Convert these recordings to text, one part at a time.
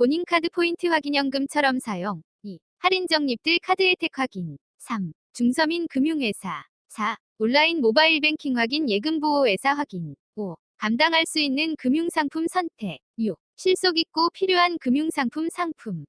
본인 카드 포인트 확인연금처럼 사용 2. 할인 적립들 카드 혜택 확인 3. 중서민 금융회사 4. 온라인 모바일 뱅킹 확인 예금 보호회사 확인 5. 감당할 수 있는 금융상품 선택 6. 실속 있고 필요한 금융상품 상품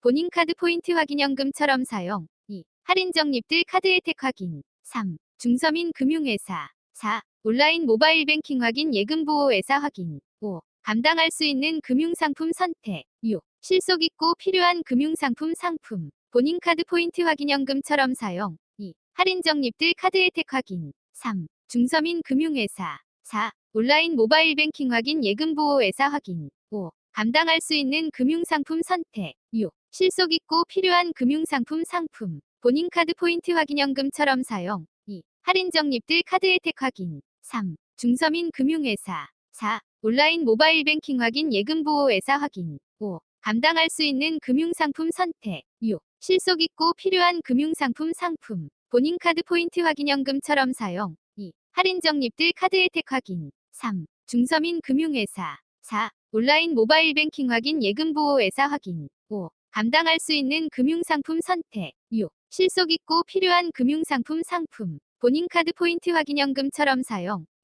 본인 카드 포인트 확인연금처럼 사용 2. 할인 적립들 카드 혜택 확인 3. 중서민 금융회사 4. 온라인 모바일 뱅킹 확인 예금 보호회사 확인 5. 감당할 수 있는 금융상품 선택 6. 실속 있고 필요한 금융상품 상품 본인 카드 포인트 확인연금처럼 사용 2. 할인 적립들 카드 혜택 확인 3. 중서민 금융회사 4. 온라인 모바일 뱅킹 확인 예금 보호회사 확인 5. 감당할 수 있는 금융상품 선택 6. 실속 있고 필요한 금융상품 상품 본인 카드 포인트 확인연금처럼 사용 2. 할인 적립들 카드 혜택 확인 3. 중서민 금융회사 4. 온라인 모바일 뱅킹 확인 예금 보호회사 확인 5. 감당할 수 있는 금융상품 선택 6. 실속 있고 필요한 금융상품 상품 본인 카드 포인트 확인연금처럼 사용 2. 할인 적립들 카드 혜택 확인 3. 중서민 금융회사 4. 온라인 모바일 뱅킹 확인 예금 보호회사 확인 5. 감당할 수 있는 금융상품 선택 6. 실속 있고 필요한 금융상품 상품 본인 카드 포인트 확인연금처럼 사용 2.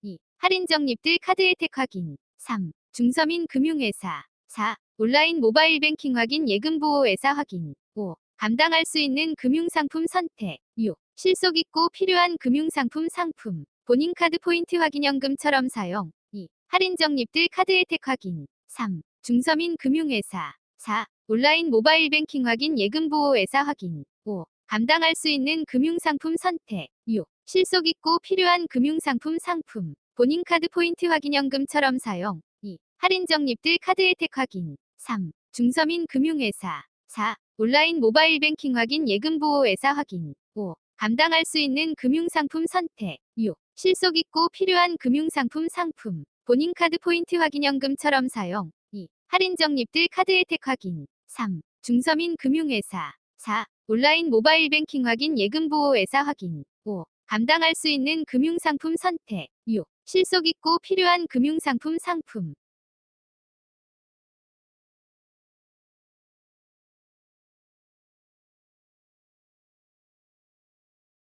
할인 적립들 카드 혜택 확인 3. 중서민 금융회사 4. 온라인 모바일 뱅킹 확인 예금 보호회사 확인 5. 감당할 수 있는 금융상품 선택 6. 실속 있고 필요한 금융상품 상품 본인 카드 포인트 확인연금처럼 사용 2. 할인 적립들 카드 혜택 확인 3. 중서민 금융회사 4. 온라인 모바일 뱅킹 확인 예금 보호회사 확인 5. 감당할 수 있는 금융상품 선택 6. 실속 있고 필요한 금융상품 상품 본인 카드 포인트 확인연금처럼 사용 2. 할인 적립들 카드 혜택 확인 3. 중서민 금융회사 4. 온라인 모바일 뱅킹 확인 예금 보호회사 확인 5. 감당할 수 있는 금융상품 선택 6. 실속 있고 필요한 금융상품 상품 본인 카드 포인트 확인연금처럼 사용 2. 할인 적립들 카드 혜택 확인 3. 중서민 금융회사 4. 온라인 모바일 뱅킹 확인 예금 보호회사 확인 5. 감당할 수 있는 금융상품 선택 6. 실속 있고 필요한 금융상품 상품